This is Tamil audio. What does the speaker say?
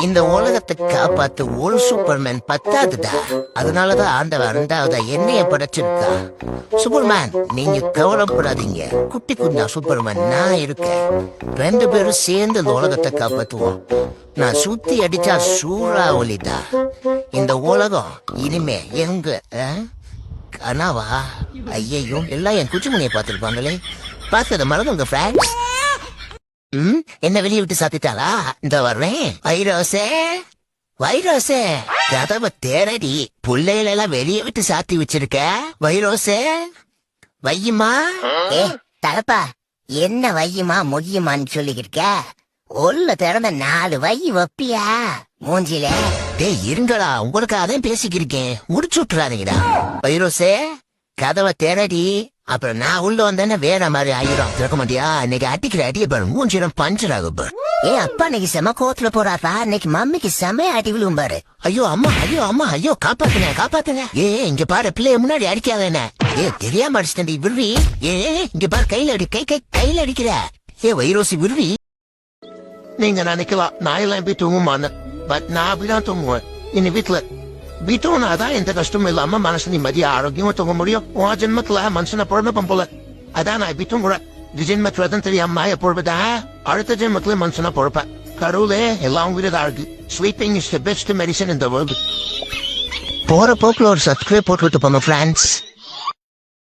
இந்த உலகத்தை காப்பாத்து ஒரு சூப்பர்மேன் பத்தாதுடா. அதனாலதான் ஆண்டவன் ரெண்டாவதா என்னைய படைச்சிருக்கா. சூப்பர்மேன் நீங்க கவலைப்படாதீங்க. குட்டி குண்டா சூப்பர்மேன் நான் இருக்கேன். ரெண்டு பேரும் சேர்ந்து இந்த உலகத்தை காப்பாத்துவோம். நான் சுத்தி அடிச்சா சூறா ஒலிடா இந்த உலகம் இனிமே எங்க ஆ? கனவா? ஐயையோ எல்லாம் என் குச்சிமணியை பார்த்திருப்பாங்களே. பார்த்தத மறந்துங்க ஃப்ரெண்ட்ஸ் ம்? என்ன வெளியே விட்டு சாத்திட்டாளா? இந்த வர்றேன் வைரோசே வைரோசே கதவை தேரடி புள்ளையில எல்லாம் வெளியே விட்டு சாத்தி வச்சிருக்க. வைரோசே வையுமா? ஏ தலப்பா. என்ன வையுமா மொய்யுமான்னு சொல்லிக்கிருக்க? உள்ள திறந்த நாலு வை வைப்பியா மூஞ்சில. டேய் இருங்களா உங்களுக்கு அதான் பேசிக்கிருக்கேன். முடிச்சு விட்டுறாதீங்கடா. வைரோசே கதவை தேரடி அப்புறம் நான் உள்ள வந்தேன்னா வேற மாதிரி ஆயிரும். திறக்க மாட்டியா இன்னைக்கு அடிக்கிற அடிய பாரு மூஞ்சிடம் பஞ்சர் ஆகும் ஏ அப்பா இன்னைக்கு செம கோத்துல போறாப்பா இன்னைக்கு மம்மிக்கு செம அடி விழுவும் பாரு. ஐயோ அம்மா ஐயோ அம்மா ஐயோ காப்பாத்துங்க காப்பாத்துங்க. ஏ இங்க பாரு பிள்ளைய முன்னாடி அடிக்காத ஏ தெரியாம அடிச்சிட்டேன் விருவி. ஏ இங்க பாரு கையில அடி கை கை கையில அடிக்கிற. ஏ வைரோசி விருவி. நீங்க நினைக்கலாம் நான் எல்லாம் போய் தூங்குமான்னு. பட் நான் அப்படிதான் தூங்குவேன். என் வீட்டுல வீட்டோனாதான் எந்த கஷ்டமும் இல்லாம மனசு நிம்மதியா ஆரோக்கியமா தூங்க முடியும் உன் ஜென்மத்துல மனுஷனை பொழுதும் போல அதான் நான் இப்படி தூங்குறேன் இது ஜென்மத்துல தான் தெரியாம மாய பொழுதா அடுத்த ஜென்மத்துல மனுஷனா பொழப்பேன் கடவுளே எல்லாம் உயிரதா இருக்கு sleeping is the best medicine இந்த வேர்ல்டு போற போக்குல ஒரு சப்ஸ்கிரைப் போட்டு விட்டு போங்க ஃப்ரெண்ட்ஸ்